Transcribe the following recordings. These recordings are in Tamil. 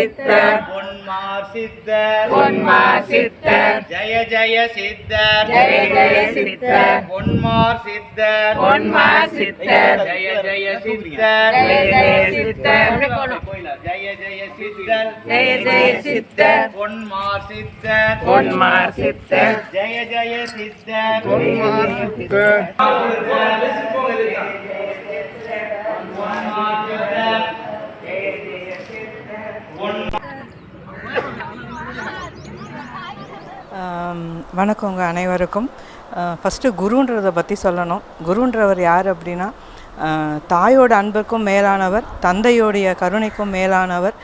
சித்தர். பொன்மார் சித்தர். பொன்மார் சித்தர். ஜெய ஜெய சித்தர். ஜெய ஜெய சித்தர். பொன்மார் சித்தர். பொன்மார் சித்தர். ஜெய ஜெய சித்தர். ஜெய ஜெய சித்தர். ஜெய ஜெய சித்தர். ஜெய ஜெய சித்தர். பொன்மார் சித்தர். பொன்மார் சித்தர். ஜெய ஜெய சித்தர். பொன்மார் சித்தர். ஆம், வணக்கங்க அனைவருக்கும். ஃபஸ்ட்டு குருன்றதை பற்றி சொல்லணும். குருன்றவர் யார் அப்படின்னா தாயோட அன்புக்கும் மேலானவர் தந்தையோடைய கருணைக்கும் மேலானவர்.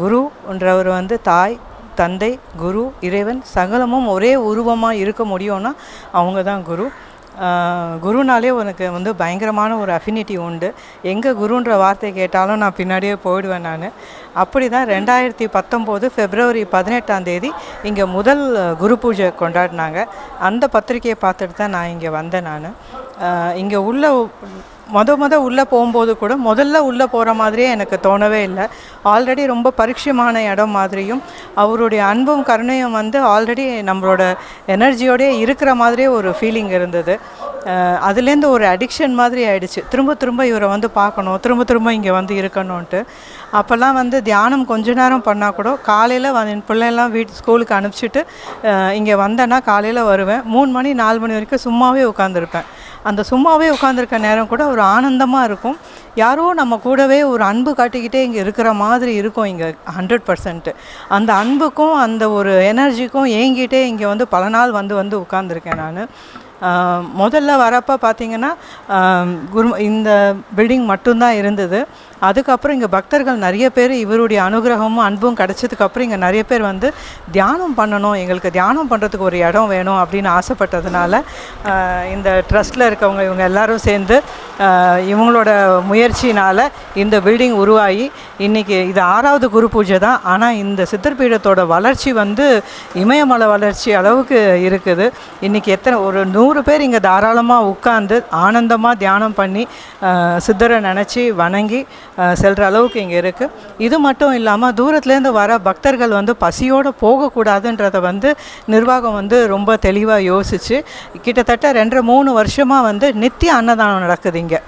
குருன்றவர் வந்து தாய் தந்தை குரு இறைவன் சகலமும் ஒரே உருவமாக இருக்க முடியும்னா அவங்க தான் குரு. குருனாலே உனக்கு வந்து பயங்கரமான ஒரு அஃபினிட்டி உண்டு. எங்கே குருன்ற வார்த்தை கேட்டாலும் நான் பின்னாடியே போயிடுவேன் நான். அப்படி தான் ரெண்டாயிரத்தி பத்தொம்போது ஃபெப்ரவரி பதினெட்டாம் தேதி இங்கே முதல் குரு பூஜை கொண்டாடினாங்க. அந்த பத்திரிக்கையை பார்த்துட்டு தான் நான் இங்கே வந்தேன் நான். இங்கே உள்ள மொத மொத உள்ளே போகும்போது கூட முதல்ல உள்ளே போகிற மாதிரியே எனக்கு தோணவே இல்லை. ஆல்ரெடி ரொம்ப பரிட்சயமான இடம் மாதிரியும் அவருடைய அன்பும் கருணையும் வந்து ஆல்ரெடி நம்மளோட எனர்ஜியோடயே இருக்கிற மாதிரியே ஒரு ஃபீலிங் இருந்தது. அதுலேருந்து ஒரு அடிக்ஷன் மாதிரி ஆயிடுச்சு. திரும்ப திரும்ப இவரை வந்து பார்க்கணும் திரும்ப திரும்ப இங்கே வந்து இருக்கணும்ன்ட்டு. அப்போல்லாம் வந்து தியானம் கொஞ்ச நேரம் பண்ணால் கூட காலையில் வந்து என் பிள்ளையெல்லாம் வீட்டு ஸ்கூலுக்கு அனுப்பிச்சிட்டு இங்கே வந்தேன்னா காலையில் வருவேன். மூணு மணி நாலு மணி வரைக்கும் சும்மாவே உட்காந்துருப்பேன் அந்த சும்மாவே உட்காந்துருக்க நேரம் கூட ஒரு ஆனந்தமாக இருக்கும். யாரோ நம்ம கூடவே ஒரு அன்பு காட்டிக்கிட்டே இங்கே இருக்கிற மாதிரி இருக்கும் இங்கே ஹண்ட்ரட் பர்சன்ட்டு அந்த அன்புக்கும் அந்த ஒரு எனர்ஜிக்கும் ஏங்கிட்டே இங்கே வந்து பல நாள் வந்து வந்து உட்காந்துருக்கேன் நான். முதல்ல வரப்போ பார்த்தீங்கன்னா குரு இந்த பில்டிங் மட்டும்தான் இருந்தது. அதுக்கப்புறம் இங்கே பக்தர்கள் நிறைய பேர் இவருடைய அனுகிரகமும் அன்பும் கிடச்சதுக்கப்புறம் இங்கே நிறைய பேர் வந்து தியானம் பண்ணணும் எங்களுக்கு தியானம் பண்ணுறதுக்கு ஒரு இடம் வேணும் அப்படின்னு ஆசைப்பட்டதுனால இந்த ட்ரஸ்ட்டில் இருக்கவங்க இவங்க எல்லாரும் சேர்ந்து இவங்களோட இவங்களோட முயற்சினால் இந்த பில்டிங் உருவாகி இன்றைக்கி இது ஆறாவது குரு பூஜை தான். ஆனால் இந்த சித்தர்பீடத்தோட வளர்ச்சி வந்து இமயமலை வளர்ச்சி அளவுக்கு இருக்குது. இன்றைக்கி எத்தனை ஒரு நூறு பேர் இங்கே தாராளமாக உட்காந்து ஆனந்தமாக தியானம் பண்ணி சித்தரை நினச்சி வணங்கி செல்கிற அளவுக்கு இங்கே இருக்குது இது மட்டும் இல்லாமல் தூரத்துலேருந்து வர பக்தர்கள் வந்து பசியோடு போகக்கூடாதுன்றத வந்து நிர்வாகம் வந்து ரொம்ப தெளிவாக யோசித்து கிட்டத்தட்ட ரெண்டரை மூணு வருஷமாக வந்து நித்திய அன்னதானம் நடக்குது இங்கே.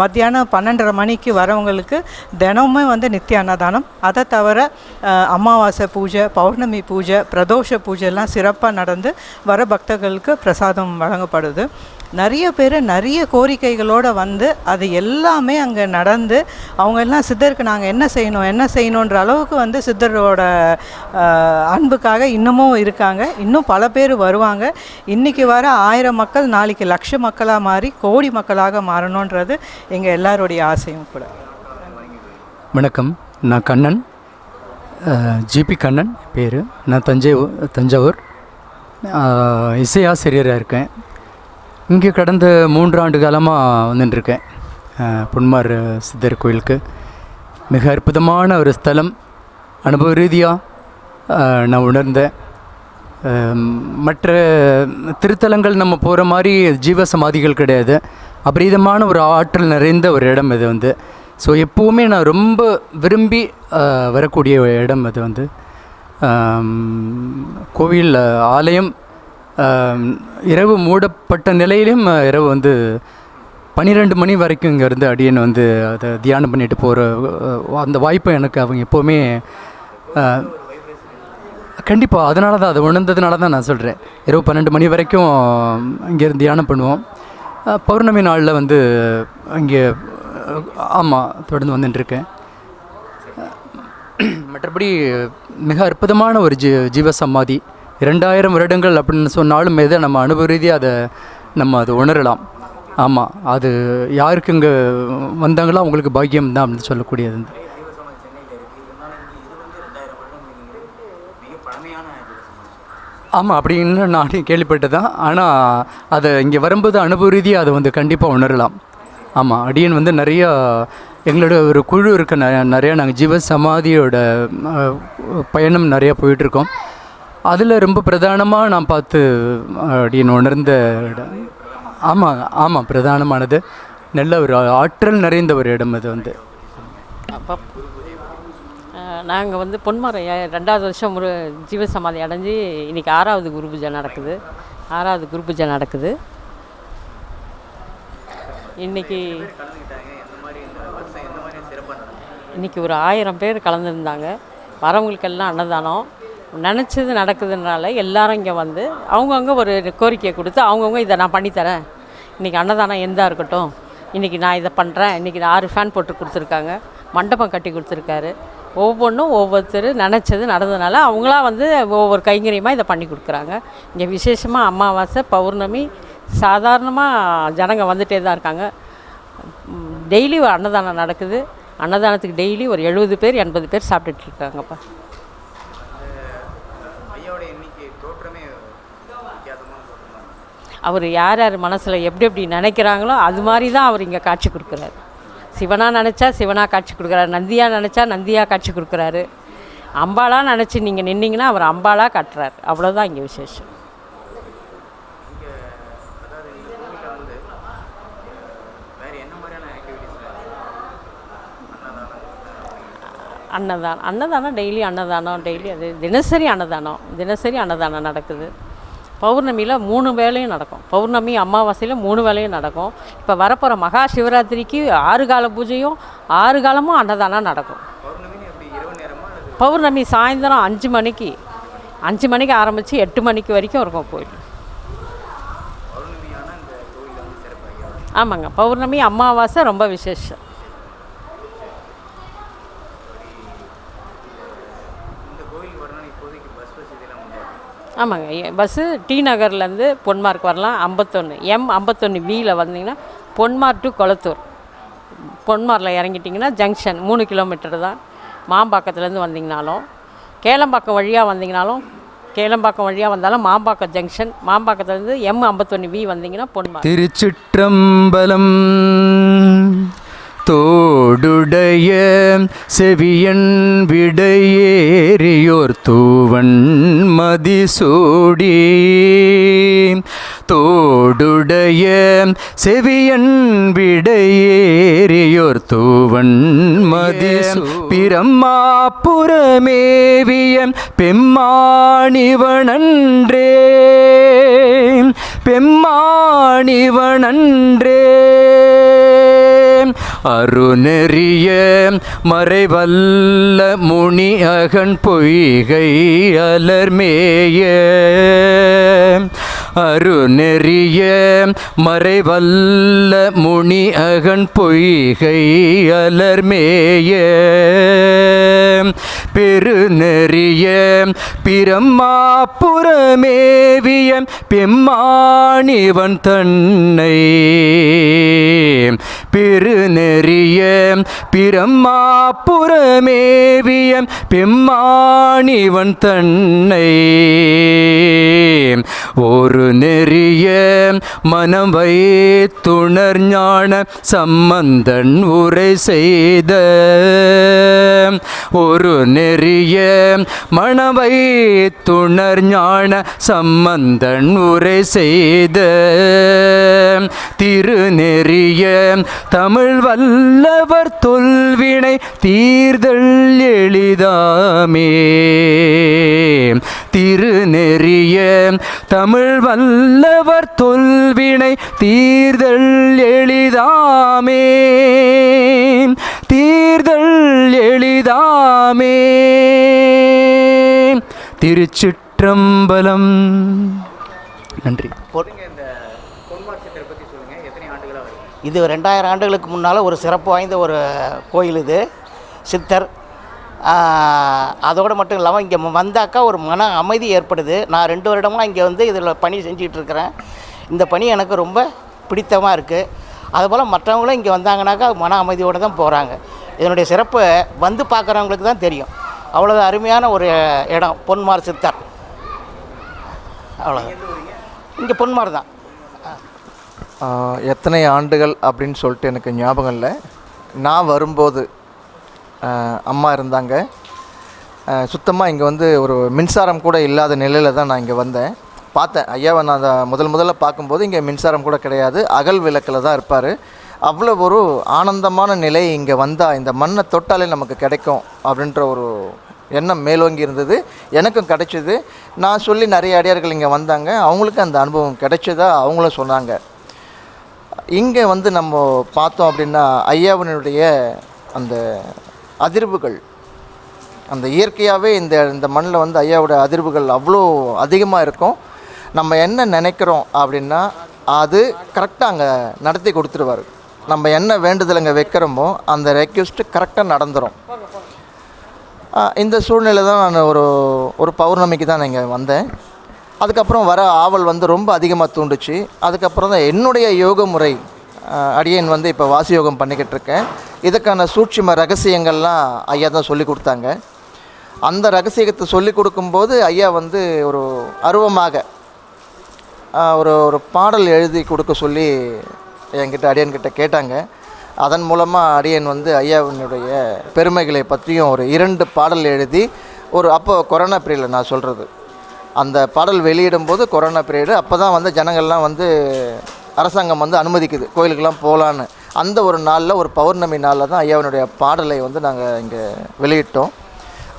மத்தியானம் பன்னெண்டரை மணிக்கு வரவங்களுக்கு தினமுமே வந்து நித்திய அன்னதானம். அதை தவிர அமாவாசை பூஜை பௌர்ணமி பூஜை பிரதோஷ பூஜைலாம் சிறப்பாக நடந்து வர பக்தர்களுக்கு பிரசாதம் வழங்கப்படுது. நிறைய பேர் நிறைய கோரிக்கைகளோடு வந்து அது எல்லாமே அங்கே நடந்து அவங்க எல்லாம் சித்தருக்கு நாங்கள் என்ன செய்யணும் என்ன செய்யணுன்ற அளவுக்கு வந்து சித்தரோட அன்புக்காக இன்னமும் இருக்காங்க. இன்னும் பல பேர் வருவாங்க. இன்றைக்கி வர ஆயிரம் மக்கள் நாளைக்கு லட்ச மக்களாக மாறி கோடி மக்களாக மாறணுன்றது எங்கள் எல்லாருடைய ஆசையும் கூட. வணக்கம். நான் கண்ணன். ஜிபி கண்ணன் பேர். நான் தஞ்சை தஞ்சாவூர். இசையாசிரியராக இருக்கேன். இங்கே கடந்த மூன்று ஆண்டு காலமாக வந்துட்டுருக்கேன் புன்மார் சித்தர் கோயிலுக்கு. மிக அற்புதமான ஒரு ஸ்தலம் அனுபவ ரீதியாக நான் உணர்ந்தேன். மற்ற திருத்தலங்கள் நம்ம போகிற மாதிரி ஜீவ சமாதிகள் கிடையாது. அபரீதமான ஒரு ஆற்றல் நிறைந்த ஒரு இடம் இது வந்து. ஸோ எப்போவுமே நான் ரொம்ப விரும்பி வரக்கூடிய இடம் அது வந்து கோவில் ஆலயம் இரவு மூடப்பட்ட நிலையிலும் இரவு வந்து பன்னிரெண்டு மணி வரைக்கும் இங்கேருந்து அடியன் வந்து அதை தியானம் பண்ணிட்டு போகிற அந்த வாய்ப்பை எனக்கு அவங்க எப்போவுமே கண்டிப்பாக அதனால தான் அதை உணர்ந்ததுனால தான் நான் சொல்கிறேன் இரவு பன்னெண்டு மணி வரைக்கும் இங்கேருந்து தியானம் பண்ணுவோம். பௌர்ணமி நாளில் வந்து இங்கே ஆமாம் தொடர்ந்து வந்துட்டுருக்கேன் மற்றபடி மிக அற்புதமான ஒரு ஜீ ஜீவ சமாதி இரண்டாயிரம் வருடங்கள் அப்படின்னு சொன்னாலும் எதை நம்ம அனுபவ ரீதியாக அதை நம்ம அதை உணரலாம். ஆமாம் அது யாருக்கு இங்கே வந்தாங்களோ அவங்களுக்கு பாக்கியம் தான் அப்படின்னு சொல்லக்கூடியது. வந்து ஆமாம் அப்படின்னு நானே கேள்விப்பட்டதான் ஆனால் அதை இங்கே வரும்போது அனுபவ ரீதியாக அதை வந்து கண்டிப்பாக உணரலாம். ஆமாம் அடியன் வந்து நிறையா எங்களோட ஒரு குழு இருக்க. நிறையா நாங்கள் ஜீவ சமாதியோட பயணம் நிறையா போயிட்டுருக்கோம் அதில் ரொம்ப பிரதானமாக நான் பார்த்து அப்படின்னு உணர்ந்த இடம். ஆமாம் ஆமாம் பிரதானமானது. நல்ல ஒரு ஆற்றல் நிறைந்த ஒரு இடம் அது வந்து. நாங்கள் வந்து பொன்மரம் ரெண்டாவது வருஷம் ஒரு ஜீவசமாதி அடைஞ்சு இன்றைக்கி ஆறாவது குரு பூஜை நடக்குது. ஆறாவது குரு பூஜை நடக்குது. இன்றைக்கி இன்றைக்கி ஒரு ஆயிரம் பேர் கலந்துருந்தாங்க. வரவங்களுக்கெல்லாம் அன்னதானம். நினச்சது நடக்குதுனால எல்லாரும் இங்கே வந்து அவங்கவுங்க ஒரு கோரிக்கையை கொடுத்து அவங்கவுங்க இதை நான் பண்ணித்தரேன். இன்றைக்கி அன்னதானம் எந்தா இருக்கட்டும். இன்றைக்கி நான் இதை பண்ணுறேன் இன்றைக்கி ஆறு ஃபேன் போட்டு கொடுத்துருக்காங்க. மண்டபம் கட்டி கொடுத்துருக்காரு. ஒவ்வொன்றும் ஒவ்வொருத்தர் நினச்சது நடந்ததுனால அவங்களா வந்து ஒவ்வொரு கைங்கரியமாக இதை பண்ணி கொடுக்குறாங்க. இங்கே விசேஷமாக அமாவாசை பௌர்ணமி சாதாரணமாக ஜனங்க வந்துகிட்டே தான் இருக்காங்க. டெய்லி ஒரு அன்னதானம் நடக்குது. அன்னதானத்துக்கு டெய்லி ஒரு எழுபது பேர் எண்பது பேர் சாப்பிட்டுட்டு இருக்காங்கப்பா. அவர் யார் யார் மனசில் எப்படி எப்படி நினைக்கிறாங்களோ அது மாதிரி தான் அவர் இங்கே காட்சி கொடுக்குறாரு. சிவனாக நினச்சா சிவனாக காட்சி கொடுக்குறாரு. நந்தியாக நினச்சா நந்தியாக காட்சி கொடுக்குறாரு. அம்பாளாக நினச்சி நீங்கள் நின்னீங்கன்னா அவர் அம்பாளா காட்டுறாரு. அவ்வளோதான் இங்கே விசேஷம். அன்னதானம். அன்னதானம் டெய்லி அன்னதானம். டெய்லி அது தினசரி அன்னதானம். தினசரி அன்னதானம் நடக்குது. பௌர்ணமியில் மூணு வேலையும் நடக்கும். பௌர்ணமி அமாவாசையில் மூணு வேலையும் நடக்கும். இப்போ வரப்போகிற மகா சிவராத்திரிக்கு ஆறு கால பூஜையும் ஆறு காலமும் அன்னதானம் நடக்கும். பௌர்ணமி சாயந்தரம் அஞ்சு மணிக்கு அஞ்சு மணிக்கு ஆரம்பித்து எட்டு மணிக்கு வரைக்கும் இருக்கும் கோயில். ஆமாங்க பௌர்ணமி அமாவாசை ரொம்ப விசேஷம். இந்த வரணும்னா இப்போதைக்கு பஸ் வசதியெல்லாம் உண்டு? ஆமாங்க பஸ்ஸு டி நகர்லேருந்து பொன்மார்க் வரலாம் ஐம்பத்தொன்று எம் ஐம்பத்தொன்று வியில் வந்தீங்கன்னா பொன்மார்க் டு கொளத்தூர். பொன்மாரில் இறங்கிட்டிங்கன்னா ஜங்ஷன் மூணு கிலோமீட்டர் தான். மாம்பாக்கத்துலேருந்து வந்தீங்கனாலும் கேளம்பாக்கம் வழியாக வந்தீங்கனாலும் கேளம்பாக்கம் வழியாக வந்தாலும் மாம்பாக்கம் ஜங்ஷன் மாம்பாக்கத்துலேருந்து எம் ஐம்பத்தொன்று வி வந்தீங்கன்னா பொன்மார்க் திருச்சிற்றம்பலம் தொடுடைய செவியன் விடையேறியோர் தூவன் மதிசூடி. தோடுடைய செவியன் விடையேறியோர் தூவன் மதிசு பிரம்மா பிரம்மாபுரமேவிய பெம்மாணிவனன்றே. பெம்மாணிவனன்றே. அருநெறிய மறைவல்ல முனி அகன் பொய்கை அலர்மேய. அருநெறிய மறைவல்ல முனி அகன் பொய்கை அலர்மேய. பெருநெறிய பிரம்மாபுரமேவிய பெம்மாணிவன் தன்னை. பெருநெறிய பிரம்மாபுரமேவிய பெம்மாணிவன் தன்னை. ஒரு நெறிய மனம் வைத்துணர் ஞான சம்பந்தன் உரை செய்த. ஒரு நெறிய மணவை துணர் ஞான சம்பந்தன் உரை செய்த. திருநெறிய தமிழ் வல்லவர் தொல்வினை தீர்தல் எளிதாமே. திருநெறிய தமிழ் வல்லவர் தொல்வினை தீர்தல் எளிதாமே தீர்தல் எளிதாமே திருச்சிற்றம்பலம். நன்றி. இது ரெண்டாயிரம் ஆண்டுகளுக்கு முன்னால் ஒரு சிறப்பு வாய்ந்த ஒரு கோயில் இது. சித்தர் அதோடு மட்டும் இல்லாமல் இங்கே வந்தாக்கா ஒரு மன அமைதி ஏற்படுது. நான் ரெண்டு வருடமாக இங்கே வந்து இதில் பணி செஞ்சிகிட்ருக்கிறேன் இந்த பணி எனக்கு ரொம்ப பிடித்தமாக இருக்குது அதுபோல் மற்றவங்களும் இங்கே வந்தாங்கனாக்கா மன அமைதியோடு தான் போகிறாங்க இதனுடைய சிறப்பு வந்து பார்க்குறவங்களுக்கு தான் தெரியும். அவ்வளோ அருமையான ஒரு இடம் பொன்மார் சித்தர். அவ்வளோ இங்கே பொன்மார் தான். எத்தனை ஆண்டுகள் அப்படின்னு சொல்லிட்டு எனக்கு ஞாபகம் இல்லை. நான் வரும்போது அம்மா இருந்தாங்க. சுத்தமாக இங்கே வந்து ஒரு மின்சாரம் கூட இல்லாத நிலையில் தான் நான் இங்கே வந்தேன். பார்த்தேன். ஐயாவை நான் அதை முதல் முதல்ல பார்க்கும்போது இங்கே மின்சாரம் கூட கிடையாது. அகல் விளக்கில் தான் இருப்பார். அவ்வளோ ஒரு ஆனந்தமான நிலை இங்கே வந்தால் இந்த மண்ணை தொட்டாலே நமக்கு கிடைக்கும் அப்படின்ற ஒரு எண்ணம் மேலோங்கி இருந்தது. எனக்கும் கிடைச்சிது. நான் சொல்லி நிறைய அடியார்கள் இங்கே வந்தாங்க. அவங்களுக்கும் அந்த அனுபவம் கிடைச்சதா அவங்களும் சொன்னாங்க. இங்கே வந்து நம்ம பார்த்தோம் அப்படின்னா ஐயாவினுடைய அந்த அதிர்வுகள். அந்த இயற்கையாகவே இந்த இந்த மண்ணில் வந்து ஐயாவோட அதிர்வுகள் அவ்வளோ அதிகமாக இருக்கும். நம்ம என்ன நினைக்கிறோம் அப்படின்னா அது கரெக்டாக அங்கே நடத்தி கொடுத்துருவார். நம்ம என்ன வேண்டுதல் அங்கே வைக்கிறோமோ அந்த ரெக்வெஸ்ட்டு கரெக்டாக நடந்துடும் இந்த சூழ்நிலை தான் நான் ஒரு ஒரு பௌர்ணமிக்கு தான் இங்கே வந்தேன். அதுக்கப்புறம் வர ஆவல் வந்து ரொம்ப அதிகமாக தூண்டுச்சு. அதுக்கப்புறம் தான் என்னுடைய யோக முறை அடியேன் வந்து இப்போ வாசி யோகம் பண்ணிக்கிட்டு இருக்கேன் இதுக்கான சூட்சும ரகசியங்கள்லாம் ஐயா தான் சொல்லி கொடுத்தாங்க. அந்த ரகசியத்தை சொல்லி கொடுக்கும்போது ஐயா வந்து ஒரு அருவமாக ஒரு ஒரு பாடல் எழுதி கொடுக்க சொல்லி என்கிட்ட அடியன்கிட்ட கேட்டாங்க. அதன் மூலமாக அடியன் வந்து ஐயாவினுடைய பெருமைகளை பற்றியும் ஒரு இரண்டு பாடல் எழுதி ஒரு அப்போ கொரோனா பீரியடில் நான் சொல்கிறது அந்த பாடல் வெளியிடும்போது கொரோனா பீரியடு அப்போ தான் வந்து ஜனங்கள்லாம் வந்து அரசாங்கம் வந்து அனுமதிக்குது கோயிலுக்கெல்லாம் போகலான்னு. அந்த ஒரு நாளில் ஒரு பௌர்ணமி நாளில் தான் ஐயாவினுடைய பாடலை வந்து நாங்கள் இங்கே வெளியிட்டோம்.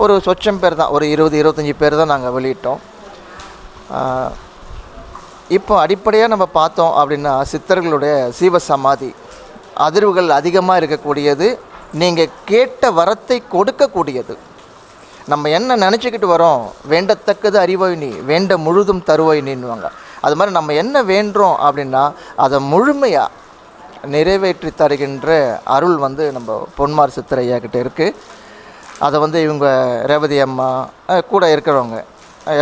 ஒரு சொச்சம் பேர் தான் ஒரு இருபது இருபத்தஞ்சி பேர் தான் நாங்கள் வெளியிட்டோம். இப்போ அடிப்படையாக நம்ம பார்த்தோம் அப்படின்னா சித்தர்களுடைய சீவ சமாதி அதிர்வுகள் அதிகமாக இருக்கக்கூடியது நீங்கள் கேட்ட வரத்தை கொடுக்கக்கூடியது. நம்ம என்ன நினச்சிக்கிட்டு வரோம் வேண்டத்தக்கது அறிவாய் நீ வேண்ட முழுதும் தருவாயினின்னுவாங்க அது மாதிரி நம்ம என்ன வேண்டுறோம் அப்படின்னா அதை முழுமையாக நிறைவேற்றி தருகின்ற அருள் வந்து நம்ம பொன்மார் சித்தரையா கிட்ட இருக்குது அதை வந்து இவங்க ரேவதி அம்மா கூட இருக்கிறவங்க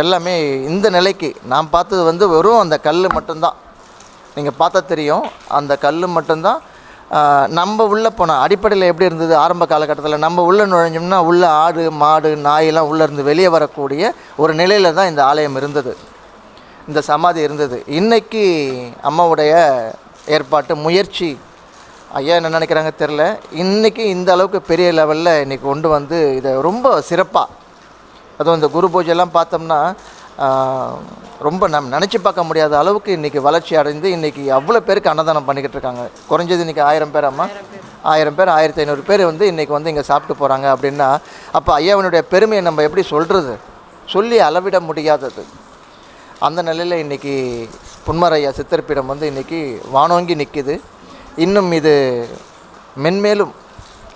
எல்லாமே இந்த நிலைக்கு நான் பார்த்தது வந்து வெறும் அந்த கல் மட்டும்தான். நீங்கள் பார்த்தா தெரியும் அந்த கல் மட்டும்தான். நம்ம உள்ளே போனோம் அடிப்படையில் எப்படி இருந்தது? ஆரம்ப காலகட்டத்தில் நம்ம உள்ளே நுழைஞ்சோம்னா உள்ளே ஆடு மாடு நாயெல்லாம் உள்ளே இருந்து வெளியே வரக்கூடிய ஒரு நிலையில் தான் இந்த ஆலயம் இருந்தது. இந்த சமாதி இருந்தது. இன்னைக்கு அம்மாவுடைய ஏற்பாட்டு முயற்சி ஐயா என்ன நினைக்கிறாங்க தெரில இன்றைக்கி இந்த அளவுக்கு பெரிய லெவலில் இன்றைக்கி கொண்டு வந்து இதை ரொம்ப சிறப்பாக அதுவும் இந்த குரு பூஜைலாம் பார்த்தோம்னா ரொம்ப நம் நினச்சி பார்க்க முடியாத அளவுக்கு இன்றைக்கி வளர்ச்சி அடைந்து இன்றைக்கி அவ்வளோ பேருக்கு அன்னதானம் பண்ணிக்கிட்டு இருக்காங்க. குறைஞ்சது இன்றைக்கி ஆயிரம் பேர் அம்மா. ஆயிரம் பேர். ஆயிரத்தி ஐநூறு பேர் வந்து இன்றைக்கி வந்து இங்கே சாப்பிட்டு போகிறாங்க அப்படின்னா அப்போ ஐயாவினுடைய பெருமையை நம்ம எப்படி சொல்கிறது சொல்லி அளவிட முடியாதது. அந்த நிலையில் இன்றைக்கி புன்மரையா சித்தர்பீடம் வந்து இன்றைக்கி வானோங்கி நிற்கிது இன்னும் இது மென்மேலும்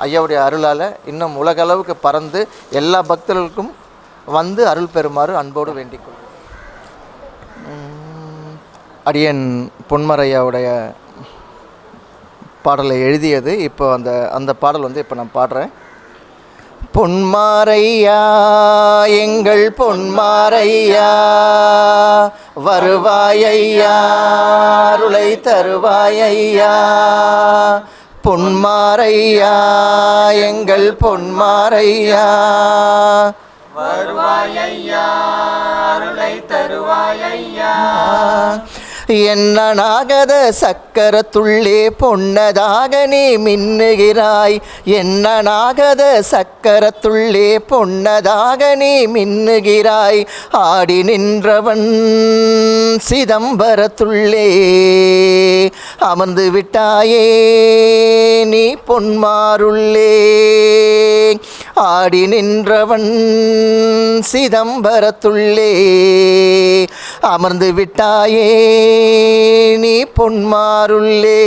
ஐயாவுடைய அருளால் இன்னும் உலகளவுக்கு பறந்து எல்லா பக்தர்களுக்கும் வந்து அருள் பெறுமாறு அன்போடு வேண்டிக்கொள்கிறேன் அடியன் பொன்மரையாவுடைய பாடலை எழுதியது. இப்போ அந்த அந்த பாடல் வந்து இப்போ நான் பாடுறேன். பொன்மாரையா எங்கள் பொன்மாரையா வருவாயையா அருளை தருவாயையா. பொன்மாரையா எங்கள் பொன்மாரையா வருவாயையா அருளை தருவாயையா. என்னனாகத சக்கரத்துள்ளே பொன்னதாக நீ மின்னுகிறாய். என்னனாகத சக்கரத்துள்ளே பொன்னதாக நீ மின்னுகிறாய். ஆடி நின்றவன் சிதம்பரத்துள்ளே அமர்ந்து விட்டாயே நீ பொன்மாருள்ளே. ஆடி நின்றவன் சிதம்பரத்துள்ளே அமர்ந்து விட்டாயே நீ பொன்மாருள்ளே.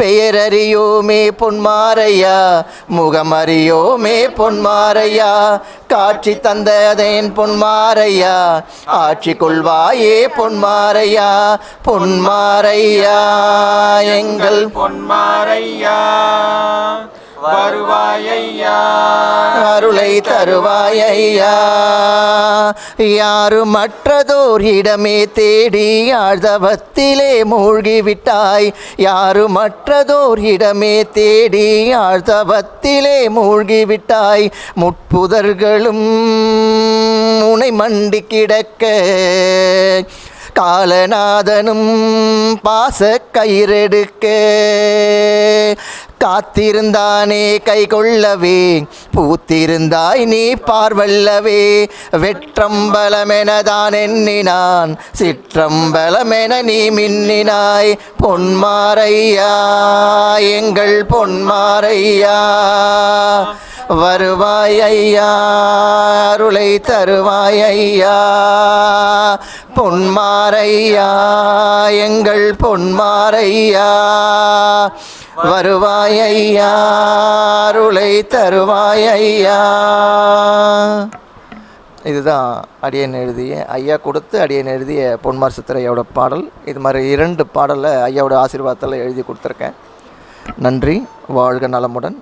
பெயரறியோமே பொன்மாரையா முகமறியோமே பொன்மாரையா காட்சி தந்ததேன் பொன்மாரையா ஆட்சி கொள்வாயே பொன்மாரையா பொன்மாரையா எங்கள் பொன்மாரையா வருவாயையா. அருளை தருவாயையா. யாரும் மற்றதோர் இடமே தேடி ஆழ்தவத்திலே மூழ்கிவிட்டாய். யாரு மற்றதோர் இடமே தேடி ஆழ்தவத்திலே மூழ்கிவிட்டாய். முட்புதர்களும் உனை மண்டி கிடக்க காலநாதனும் பாச கயிறெடுக்க. காத்திருந்தானே கை கொள்ளவே பூத்திருந்தாய் நீ பார்வல்லவே. வெற்றம்பலமெனதான் எண்ணினான் சிற்றம்பலமென நீ மின்னினாய். பொன்மாரையா எங்கள் பொன்மாரையா வருவாய் ஐயா அருளை தருவாய் ஐயா. பொன்மாரையா எங்கள் பொன்மாரையா வருவாய் ஐயா அருளை தருவாய் ஐயா. இதுதான் அடியன் எழுதிய ஐயா கொடுத்து அடியன் எழுதிய பொன்மார் சித்திரையோட பாடல். இது மாதிரி இரண்டு பாடலை ஐயாவோட ஆசீர்வாதத்தில் எழுதி கொடுத்துருக்கேன். நன்றி வாழ்க நலமுடன்.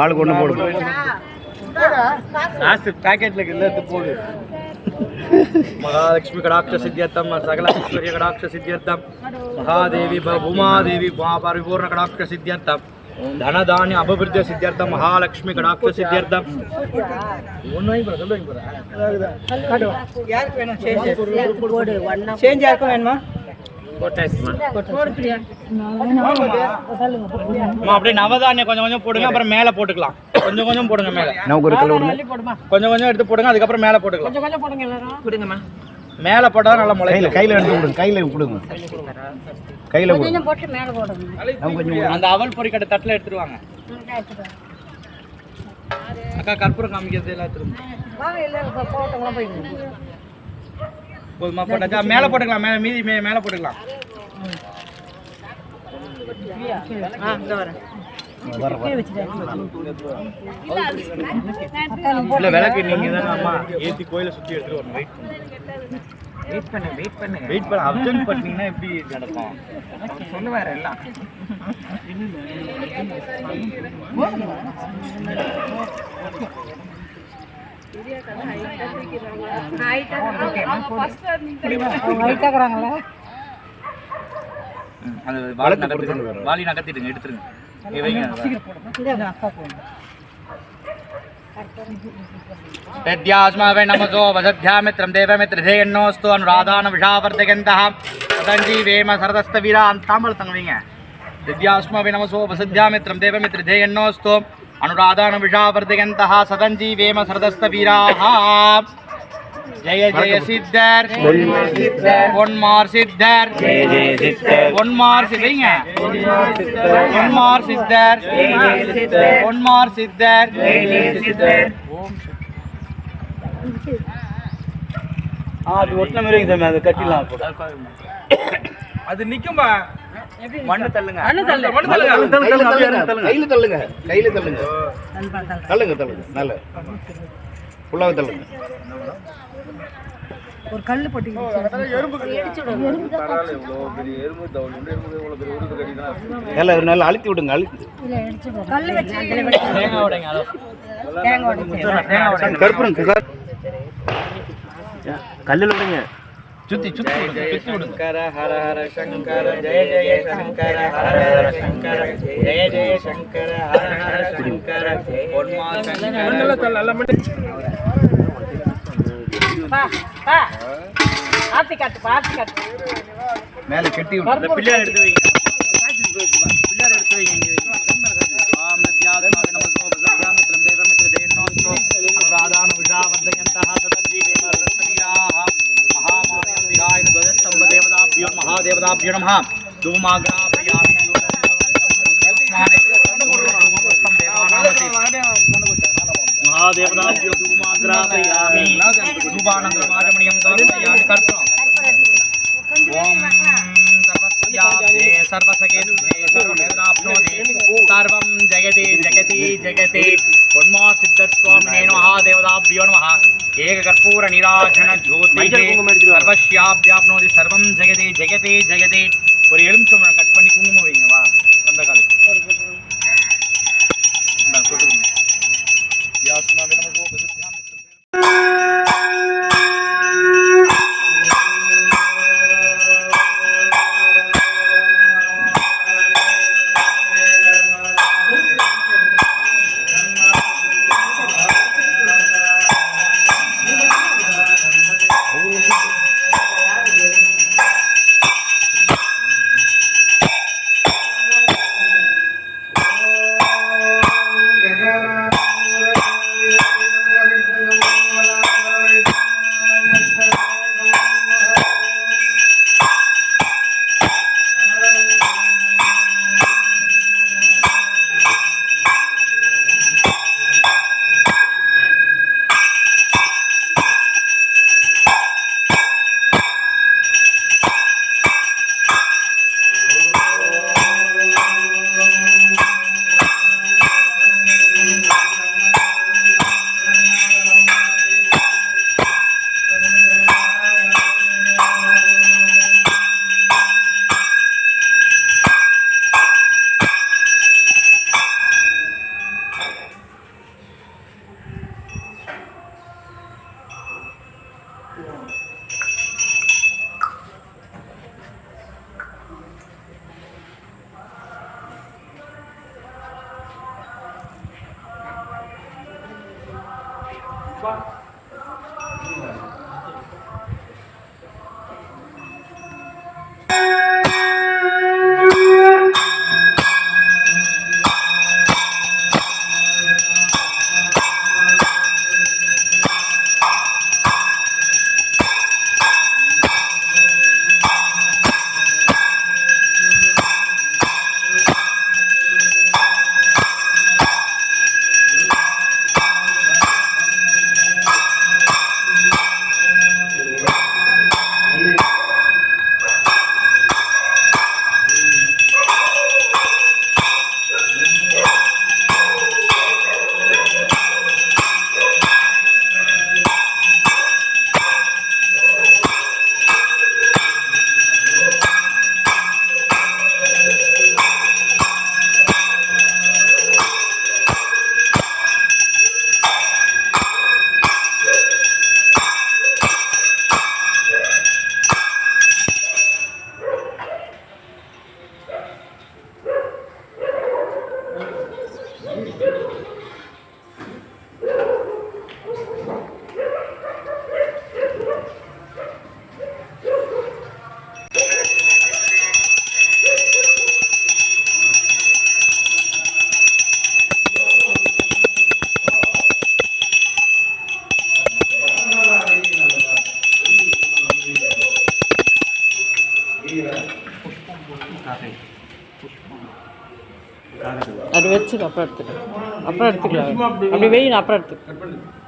ஆளுக்கு ஒன்று போடு. லாஸ்ட் பேக்கெட்ல எடுத்து போடு. மகாலட்சுமி கடாட்ச சித்தியர்த்தம் சகல ஐஸ்வர்ய கடாட்ச சித்தியர்த்தம் மகாதேவி உமாதேவி பரிபூர்ண கடாட்ச சித்தியர்த்தம் தனதானிய அபிவிருத்திய சித்தியர்த்தம் மகாலட்சுமி அப்படியே நவதானியம் கொஞ்சம் கொஞ்சம் போடுங்க அப்புறம் மேலே போட்டுக்கலாம். கொஞ்சம் கொஞ்சம் போடுங்க மேலே. கொஞ்சம் கொஞ்சம் எடுத்து போடுங்க அதுக்கப்புறம் மேலே போட்டுக்கலாம். மேலே போட்டால் நல்லா முளைக்கும். கையில் எடுத்து கொடுங்க கையில் கொடுங்க. கையில் அந்த அவல் பொரிக்கட்டை தட்டில் எடுத்துருவாங்க. அக்கா கற்பூரம் காமிக்கிறது எல்லாம் எடுத்துருங்க போதுமா? போட்டாச்சா மேலே போட்டுக்கலாம். மேலே மீதி மே மேலே போட்டுக்கலாம். இல்ல விளக்கு நீங்க தானே அம்மா. ஏத்தி கோயிலை சுத்தி எடுத்துட்டு வரணும். வெயிட் வெயிட் பண்ணு வெயிட் பண்ணு. வெயிட் பண்ண. அப்சென்ட் பண்ணீங்கன்னா எப்படி நடக்கும்? சொல்லுவார் எல்லாம். ஹைட்டாக்குறாங்களா அது வாலி நகர்த்துடுங்க வாலி நகர்த்திடுங்க எடுத்துருங்க ेद्यास्मावे नमसो वसध्या मित्रं देवमित्रधेयन्नोऽस्तु अनुराधान विषावर्धयन्तः सञ्जीवेम सरदस्तवीरा अन्ताम्बलसङ्गविङ्ग दिव्यास्मावे नमसो वसध्या मित्रं देवमित्रधेयन्नोऽस्तु அனுராதான விஷாவர்தகந்தா சதஞ்சி வேம சரதஸ்த வீராக ஜெய ஜெய சித்தர். பொன்மார் சித்தர். பொன்மார் சித்தங்க பொன்மார் சித்தர். பொன்மார் சித்தர். அது ஒட்டின மாதிரி அது கட்டிடலாம். அது நிற்கும்பா மண்ணு தள்ளுங்க மண்ணு தள்ளு மண்ணு தள்ளுங்க கையில் தள்ளுங்க கையில் தள்ளுங்க தள்ளுங்க தள்ளுங்க நல்ல ஃபுல்லாக தள்ளுங்க நல்லா நல்லா அழுத்தி விடுங்க அழுத்தி சார் கல்லில் விடுங்க சுத்தி சுத்தி விடுங்க சங்கர ஹர ஹர சங்கர ஜெய ஜெய சங்கர ஹர ஹர சங்கர ஜெய ஜெய சங்கர ஹர ஹர சங்கர பொன்மா சங்கர. மேலே கட்டி பிள்ளையார் எடுத்து வைங்க. गुरुभ्यो नमः धूमाग्राभ्यामि महादेवदाभ्यो धूमाग्राभयामि धूपानन्द्रमाजमणियं समर्पयामि कर्तुम् ॐ सर्वस्याप्ते सर्वसखेत्ते सर्वमेवदाप्नोति जगति जगति जगति सिद्धस्वामी नमः महादेवदाभ्यो नमः। ఏకకర్పూర నిరాజన జ్యోతి సర్వశ్యాప్యాప్నోది సర్వం జగదే ஜெகதே ஜெகதே ஒரு எலுமிச்சம்பழம் கட் பண்ணி குங்குமம் வைங்கவா அந்த காலை. சொல்லுங்க அப்புறம் எடுத்துக்கலாம். அப்புறம் எடுத்துக்கலாம். அப்படி வெயில் அப்புறம் எடுத்துக்கலாம்